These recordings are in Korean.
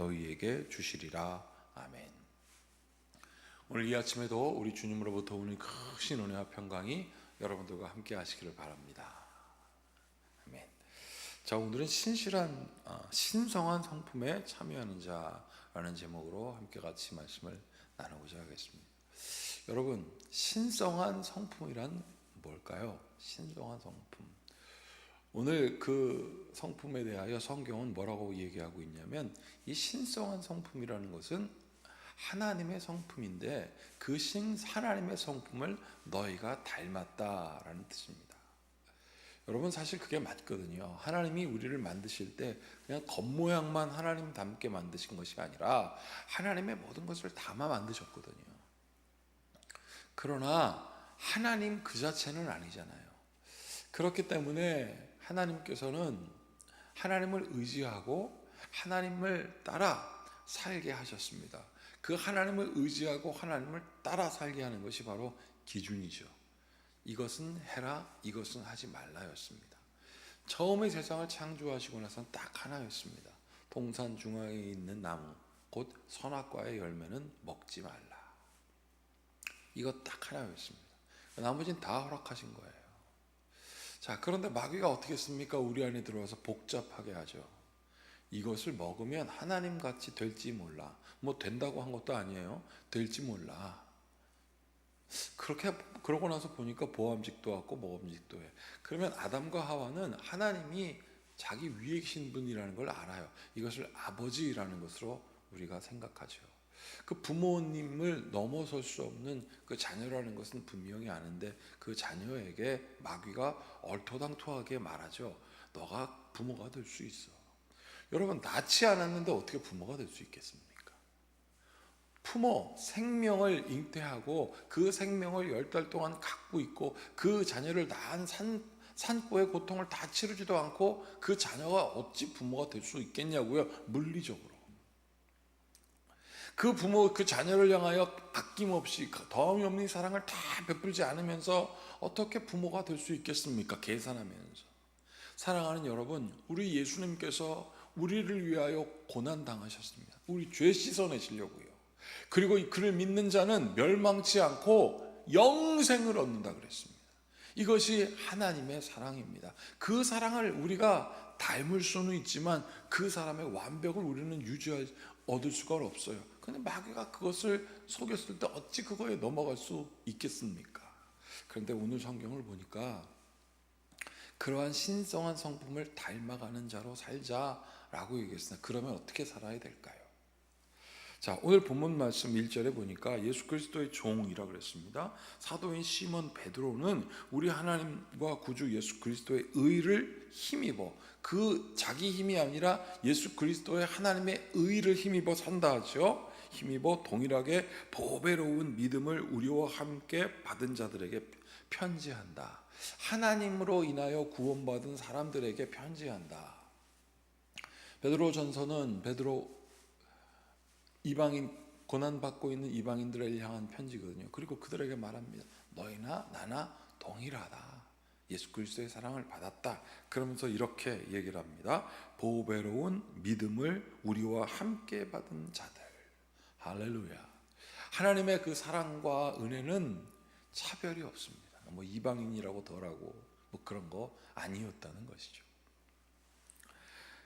너희에게 주시리라. 아멘. 오늘 이 아침에도 우리 주님으로부터 오는 크신 은혜와 평강이 여러분들과 함께 하시기를 바랍니다. 아멘. 자 오늘은 신실한 어, 신성한 성품에 참여하는 자라는 제목으로 함께 같이 말씀을 나누고자 하겠습니다. 여러분 신성한 성품이란 뭘까요? 신성한 성품. 오늘 그 성품에 대하여 성경은 뭐라고 얘기하고 있냐면 이 신성한 성품이라는 것은 하나님의 성품인데 그 신 하나님의 성품을 너희가 닮았다라는 뜻입니다. 여러분 사실 그게 맞거든요. 하나님이 우리를 만드실 때 그냥 겉모양만 하나님 닮게 만드신 것이 아니라 하나님의 모든 것을 담아 만드셨거든요. 그러나 하나님 그 자체는 아니잖아요. 그렇기 때문에 하나님께서는 하나님을 의지하고 하나님을 따라 살게 하셨습니다. 그 하나님을 의지하고 하나님을 따라 살게 하는 것이 바로 기준이죠. 이것은 해라, 이것은 하지 말라였습니다. 처음에 세상을 창조하시고 나선 딱 하나였습니다. 동산 중앙에 있는 나무, 곧 선악과의 열매는 먹지 말라. 이거 딱 하나였습니다. 나머지는 다 허락하신 거예요. 자, 그런데 마귀가 어떻게 했습니까? 우리 안에 들어와서 복잡하게 하죠. 이것을 먹으면 하나님 같이 될지 몰라. 뭐 된다고 한 것도 아니에요. 될지 몰라. 그렇게 그러고 나서 보니까 보암직도 왔고 먹음직도 해. 그러면 아담과 하와는 하나님이 자기 위에 계신 분이라는 걸 알아요. 이것을 아버지라는 것으로 우리가 생각하죠. 그 부모님을 넘어설 수 없는 그 자녀라는 것은 분명히 아는데 그 자녀에게 마귀가 얼토당토하게 말하죠. 너가 부모가 될 수 있어. 여러분 낳지 않았는데 어떻게 부모가 될 수 있겠습니까? 부모 생명을 잉태하고 그 생명을 열 달 동안 갖고 있고 그 자녀를 낳은 산 산고의 고통을 다 치르지도 않고 그 자녀가 어찌 부모가 될 수 있겠냐고요 물리적으로 그 부모 그 자녀를 향하여 아낌없이 더함이 없는 사랑을 다 베풀지 않으면서 어떻게 부모가 될 수 있겠습니까 계산하면서 사랑하는 여러분 우리 예수님께서 우리를 위하여 고난 당하셨습니다 우리 죄 씻어내시려고요 그리고 그를 믿는 자는 멸망치 않고 영생을 얻는다 그랬습니다. 이것이 하나님의 사랑입니다. 그 사랑을 우리가 닮을 수는 있지만 그 사람의 완벽을 우리는 유지할 얻을 수가 없어요. 근데 마귀가 그것을 속였을 때 어찌 그거에 넘어갈 수 있겠습니까? 그런데 오늘 성경을 보니까 그러한 신성한 성품을 닮아가는 자로 살자라고 얘기했습니다. 그러면 어떻게 살아야 될까요? 자, 오늘 본문 말씀 1절에 보니까 예수 그리스도의 종이라 그랬습니다. 사도인 시몬 베드로는 우리 하나님과 구주 예수 그리스도의 의를 힘입어 그 자기 힘이 아니라 예수 그리스도의 하나님의 의를 힘입어 산다 하죠. 힘입어 동일하게 보배로운 믿음을 우리와 함께 받은 자들에게 편지한다. 하나님으로 인하여 구원받은 사람들에게 편지한다. 베드로 전서는 베드로 이방인 고난 받고 있는 이방인들을 향한 편지거든요. 그리고 그들에게 말합니다. 너희나 나나 동일하다. 예수 그리스도의 사랑을 받았다. 그러면서 이렇게 얘기를 합니다. 보배로운 믿음을 우리와 함께 받은 자들. 할렐루야. 하나님의 그 사랑과 은혜는 차별이 없습니다. 뭐 이방인이라고 덜하고 뭐 그런 거 아니었다는 것이죠.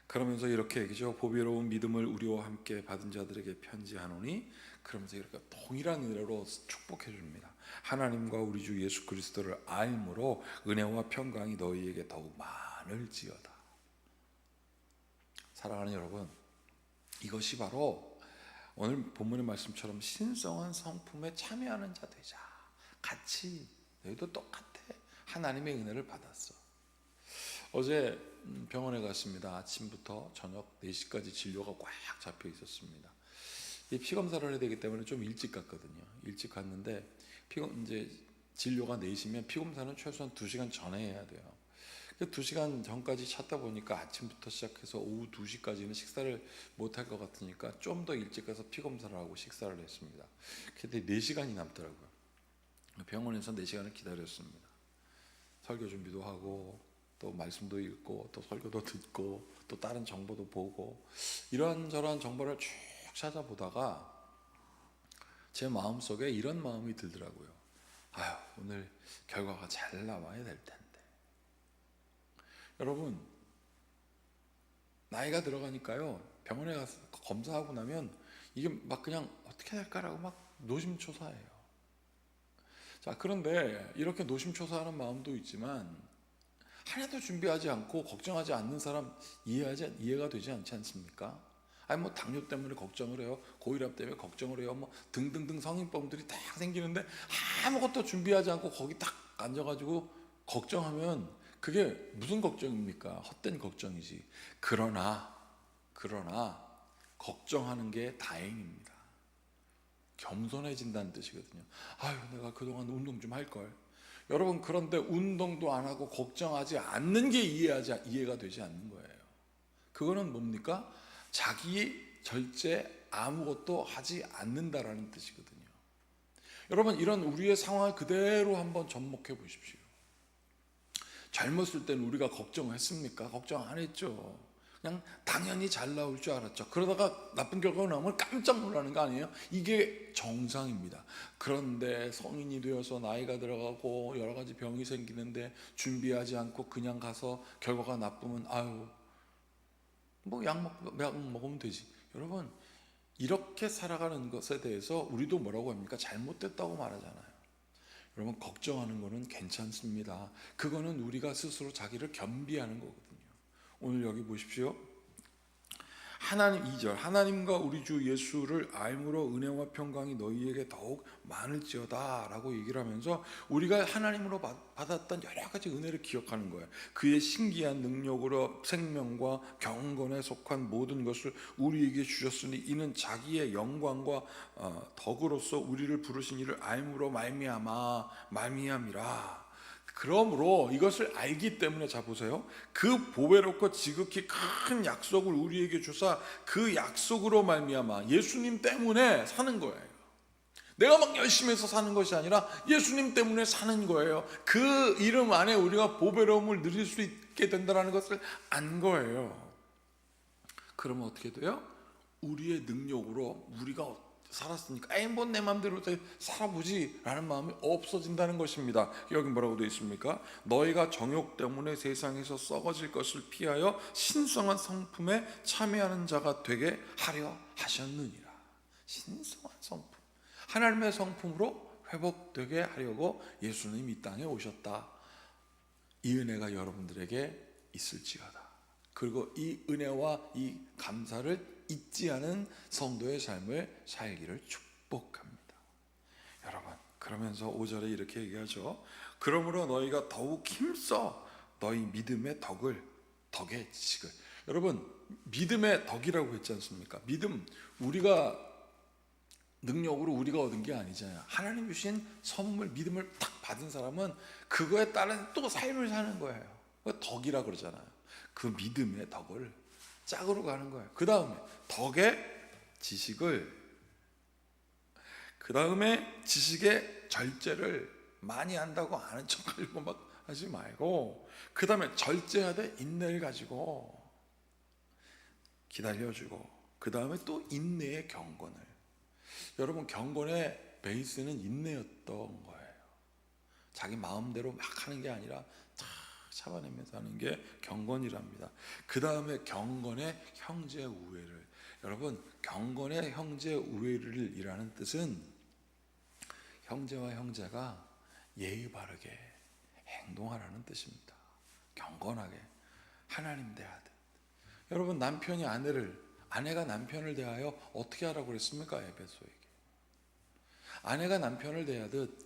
그러면서 이렇게 얘기죠. 보배로운 믿음을 우리와 함께 받은 자들에게 편지하노니 그러면서 이렇게 동일한 은혜로 축복해 줍니다. 하나님과 우리 주 예수 그리스도를 알므로 은혜와 평강이 너희에게 더욱 많을지어다. 사랑하는 여러분, 이것이 바로 오늘 본문의 말씀처럼 신성한 성품에 참여하는 자 되자. 같이 너희도 똑같아. 하나님의 은혜를 받았어. 어제 병원에 갔습니다. 아침부터 저녁 4시까지 진료가 꽉 잡혀 있었습니다. 이피 검사를 해야 되기 때문에 좀 일찍 갔거든요. 일찍 갔는데 피 이제 진료가 4시면 피 검사는 최소한 2시간 전에 해야 돼요. 그 2시간 전까지 찾다 보니까 아침부터 시작해서 오후 2시까지는 식사를 못 할 것 같으니까 좀 더 일찍 가서 피 검사를 하고 식사를 했습니다. 근데 4시간이 남더라고요. 병원에서 4시간을 기다렸습니다. 설교 준비도 하고 또또 말씀도 읽고 또 설교도 듣고 또 다른 정보도 보고 이런저런 정보를 쭉 찾아보다가 제 마음속에 이런 마음이 들더라고요. 아유, 오늘 결과가 잘 나와야 될 텐데. 여러분, 나이가 들어가니까요. 병원에 가서 검사하고 나면 이게 막 그냥 어떻게 될까라고 막 노심초사해요. 자, 그런데 이렇게 노심초사하는 마음도 있지만 하나도 준비하지 않고 걱정하지 않는 사람 이해하지 이해가 되지 않지 않습니까? 아니 뭐 당뇨 때문에 걱정을 해요, 고혈압 때문에 걱정을 해요, 뭐 등등등 성인병들이 다 생기는데 아무것도 준비하지 않고 거기 딱 앉아가지고 걱정하면 그게 무슨 걱정입니까? 헛된 걱정이지. 그러나 그러나 걱정하는 게 다행입니다. 겸손해진다는 뜻이거든요. 아유, 내가 그동안 운동 좀 할 걸. 여러분 그런데 운동도 안 하고 걱정하지 않는 게 이해하지 이해가 되지 않는 거예요. 그거는 뭡니까? 자기 절제 아무것도 하지 않는다라는 뜻이거든요. 여러분 이런 우리의 상황을 그대로 한번 접목해 보십시오. 젊었을 때는 우리가 걱정했습니까? 걱정 안 했죠. 그냥 당연히 잘 나올 줄 알았죠. 그러다가 나쁜 결과가 나오면 깜짝 놀라는 거 아니에요? 이게 정상입니다. 그런데 성인이 되어서 나이가 들어가고 여러 가지 병이 생기는데 준비하지 않고 그냥 가서 결과가 나쁘면 아유 뭐 약 먹, 약 먹으면 되지. 여러분 이렇게 살아가는 것에 대해서 우리도 뭐라고 합니까? 잘못됐다고 말하잖아요. 여러분 걱정하는 거는 괜찮습니다. 그거는 우리가 스스로 자기를 겸비하는 거거든요. 오늘 여기 보십시오. 하나님 2절 하나님과 우리 주 예수를 알므로 은혜와 평강이 너희에게 더욱 많을지어다라고 얘기를 하면서 우리가 하나님으로 받- 받았던 여러 가지 은혜를 기억하는 거예요. 그의 신기한 능력으로 생명과 경건에 속한 모든 것을 우리에게 주셨으니 이는 자기의 영광과 어, 덕으로서 우리를 부르신 이를 알므로 말미암아 말미암이라. 그러므로 이것을 알기 때문에 자 보세요. 그 보배롭고 지극히 큰 약속을 우리에게 주사 그 약속으로 말미암아 예수님 때문에 사는 거예요. 내가 막 열심히 해서 사는 것이 아니라 예수님 때문에 사는 거예요. 그 이름 안에 우리가 보배로움을 누릴 수 있게 된다는 것을 안 거예요. 그러면 어떻게 돼요? 우리의 능력으로 우리가 살았으니까 에이 뭐내 맘대로 살아보지. 라는 마음이 없어진다는 것입니다. 여기 뭐라고 되어 있습니까? 너희가 정욕 때문에 세상에서 썩어질 것을 피하여 신성한 성품에 참여하는 자가 되게 하려 하셨느니라. 신성한 성품. 하나님의 성품으로 회복되게 하려고 예수님 이 땅에 오셨다. 이 은혜가 여러분들에게 있을지어다. 그리고 이 은혜와 이 감사를 잊지 않은 성도의 삶을 살기를 축복합니다. 여러분, 그러면서 5절에 이렇게 얘기하죠. 그러므로 너희가 더욱 힘써 너희 믿음의 덕을 덕의 지식을 여러분 믿음의 덕이라고 했지 않습니까? 믿음 우리가 능력으로 우리가 얻은 게 아니잖아요. 하나님 주신 선물 믿음을 딱 받은 사람은 그거에 따른 또 삶을 사는 거예요. 그 덕이라 그러잖아요. 그 믿음의 덕을 짝으로 가는 거예요. 그 다음에 덕의 지식을 그 다음에 지식의 절제를 많이 한다고 아는 척하려고 막 하지 말고 그 다음에 절제하되 인내를 가지고 기다려주고 그 다음에 또 인내의 경건을 여러분 경건의 베이스는 인내였던 거예요. 자기 마음대로 막 하는 게 아니라 다 참아내면서 하는 게 경건이랍니다. 그 다음에 경건의 형제 우애를 여러분 경건의 형제 우애를 이라는 뜻은 형제와 형제가 예의 바르게 행동하라는 뜻입니다. 경건하게 하나님 대하듯 여러분 남편이 아내를 아내가 남편을 대하여 어떻게 하라고 그랬습니까 에베소에게 아내가 남편을 대하듯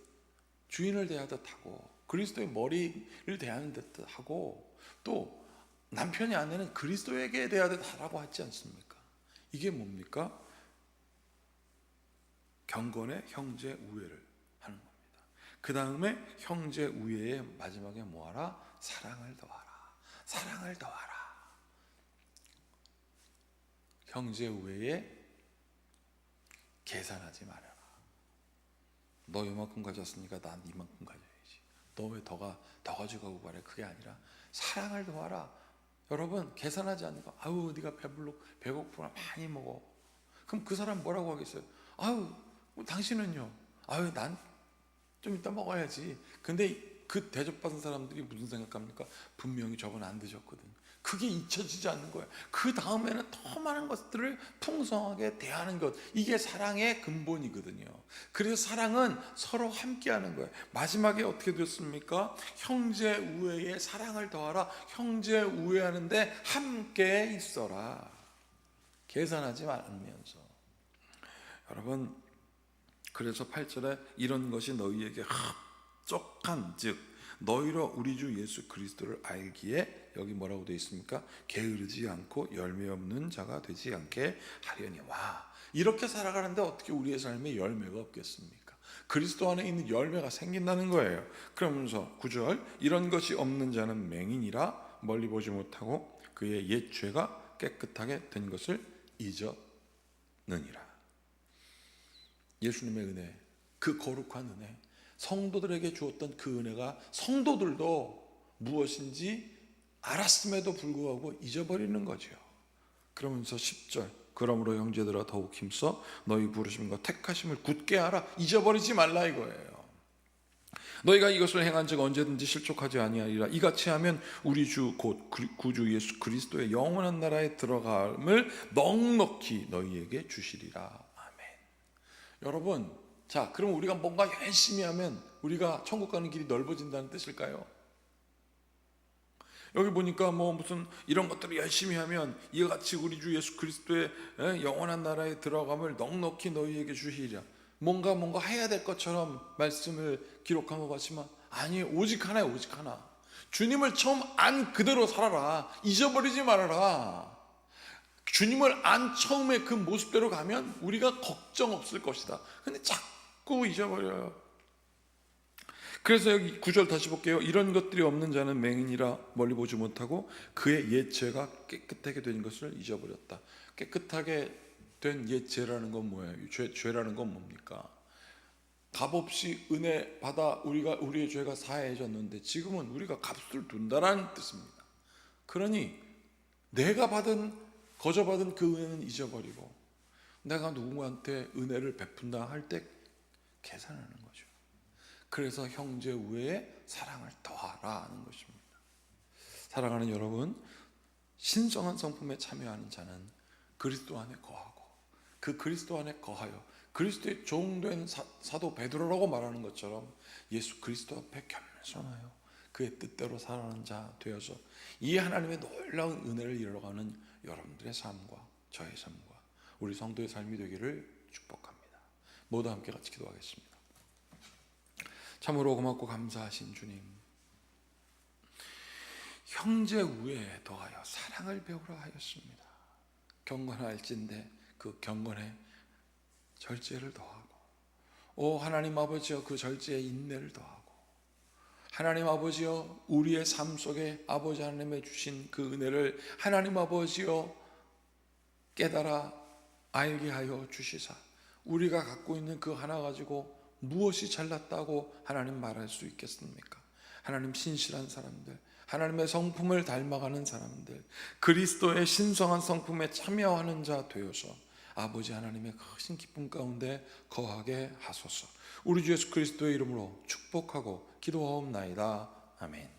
주인을 대하듯 하고 그리스도의 머리를 대하는 듯 하고 또 남편이 아내는 그리스도에게 대하듯 하라고 하지 않습니까? 이게 뭡니까? 경건의 형제 우애를 하는 겁니다. 그 다음에 형제 우애의 마지막에 뭐하라? 사랑을 더하라. 사랑을 더하라. 형제 우애에 계산하지 말아라. 너 이만큼 가졌으니까 난 이만큼 가져야지. 너 왜 더가 더 가져가고 말해? 그게 아니라 사랑을 도와라. 여러분 계산하지 않고 아우 네가 배불러 배고프나 많이 먹어. 그럼 그 사람 뭐라고 하겠어요? 아우 뭐 당신은요? 아유 난 좀 이따 먹어야지. 근데 그 대접받은 사람들이 무슨 생각합니까? 분명히 저건 안 드셨거든. 그게 잊혀지지 않는 거예요. 그 다음에는 더 많은 것들을 풍성하게 대하는 것. 이게 사랑의 근본이거든요. 그래서 사랑은 서로 함께 하는 거예요. 마지막에 어떻게 됐습니까? 형제 우애에 사랑을 더하라. 형제 우애하는데 함께 있어라. 계산하지 않으면서. 여러분 그래서 8절에 이런 것이 너희에게 합족한 즉 너희로 우리 주 예수 그리스도를 알기에 여기 뭐라고 되어 있습니까? 게으르지 않고 열매 없는 자가 되지 않게 하려니 와 이렇게 살아가는데 어떻게 우리의 삶에 열매가 없겠습니까? 그리스도 안에 있는 열매가 생긴다는 거예요. 그러면서 9절 이런 것이 없는 자는 맹인이라 멀리 보지 못하고 그의 옛 죄가 깨끗하게 된 것을 잊었느니라. 예수님의 은혜, 그 거룩한 은혜, 성도들에게 주었던 그 은혜가 성도들도 무엇인지 알았음에도 불구하고 잊어버리는 거죠. 그러면서 10절 그러므로 형제들아 더욱 힘써 너희 부르심과 택하심을 굳게 하라 잊어버리지 말라 이거예요. 너희가 이것을 행한즉 언제든지 실족하지 아니하리라 이같이 하면 우리 주 곧 구주 예수 그리스도의 영원한 나라에 들어감을 넉넉히 너희에게 주시리라 아멘. 여러분, 자, 그럼 우리가 뭔가 열심히 하면 우리가 천국 가는 길이 넓어진다는 뜻일까요? 여기 보니까 뭐 무슨 이런 것들을 열심히 하면 이와 같이 우리 주 예수 그리스도의 에, 영원한 나라에 들어감을 넉넉히 너희에게 주시리라. 뭔가 뭔가 해야 될 것처럼 말씀을 기록한 것 같지만 아니 오직 하나야 오직 하나. 주님을 처음 안 그대로 살아라. 잊어버리지 말아라. 주님을 안 처음에 그 모습대로 가면 우리가 걱정 없을 것이다. 근데 자꾸 잊어버려요. 그래서 여기 구절 다시 볼게요. 이런 것들이 없는 자는 맹인이라 멀리 보지 못하고 그의 옛 죄가 깨끗하게 된 것을 잊어버렸다. 깨끗하게 된옛 죄라는 건 뭐예요? 죄, 죄라는 건 뭡니까? 값없이 은혜 받아 우리가 우리의 죄가 사해졌는데 지금은 우리가 값을 둔다라는 뜻입니다. 그러니 내가 받은 거저 받은 그 은혜는 잊어버리고 내가 누구한테 은혜를 베푼다 할 때 계산하는 거죠. 그래서 형제 우애에 사랑을 더하라는 것입니다. 사랑하는 여러분, 신성한 성품에 참여하는 자는 그리스도 안에 거하고 그 그리스도 안에 거하여 그리스도의 종된 사, 사도 베드로라고 말하는 것처럼 예수 그리스도 앞에 겸손하여 그의 뜻대로 살아가는 자 되어서 이 하나님의 놀라운 은혜를 이뤄가는 여러분들의 삶과 저의 삶과 우리 성도의 삶이 되기를 축복합니다. 모두 함께 같이 기도하겠습니다. 참으로 고맙고 감사하신 주님. 형제 우애에 더하여 사랑을 배우라 하였습니다. 경건할진데 그 경건에 절제를 더하고 오 하나님 아버지여 그 절제에 인내를 더하고 하나님 아버지여 우리의 삶 속에 아버지 하나님의 주신 그 은혜를 하나님 아버지여 깨달아 알게 하여 주시사 우리가 갖고 있는 그 하나 가지고 무엇이 잘났다고 하나님 말할 수 있겠습니까? 하나님 신실한 사람들, 하나님의 성품을 닮아가는 사람들, 그리스도의 신성한 성품에 참여하는 자 되어서 아버지 하나님의 크신 기쁨 가운데 거하게 하소서. 우리 주 예수 그리스도의 이름으로 축복하고 기도하옵나이다. 아멘.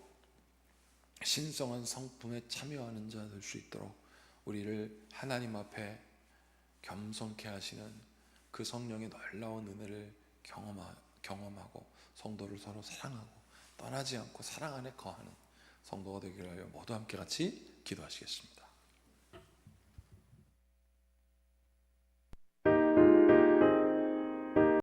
신성한 성품에 참여하는 자 될 수 있도록 우리를 하나님 앞에 겸손케 하시는 그 성령의 놀라운 은혜를 경험하, 경험하고 성도를 서로 사랑하고 떠나지 않고 사랑 안에 거하는 성도가 되기를 하여 모두 함께 같이 기도하시겠습니다.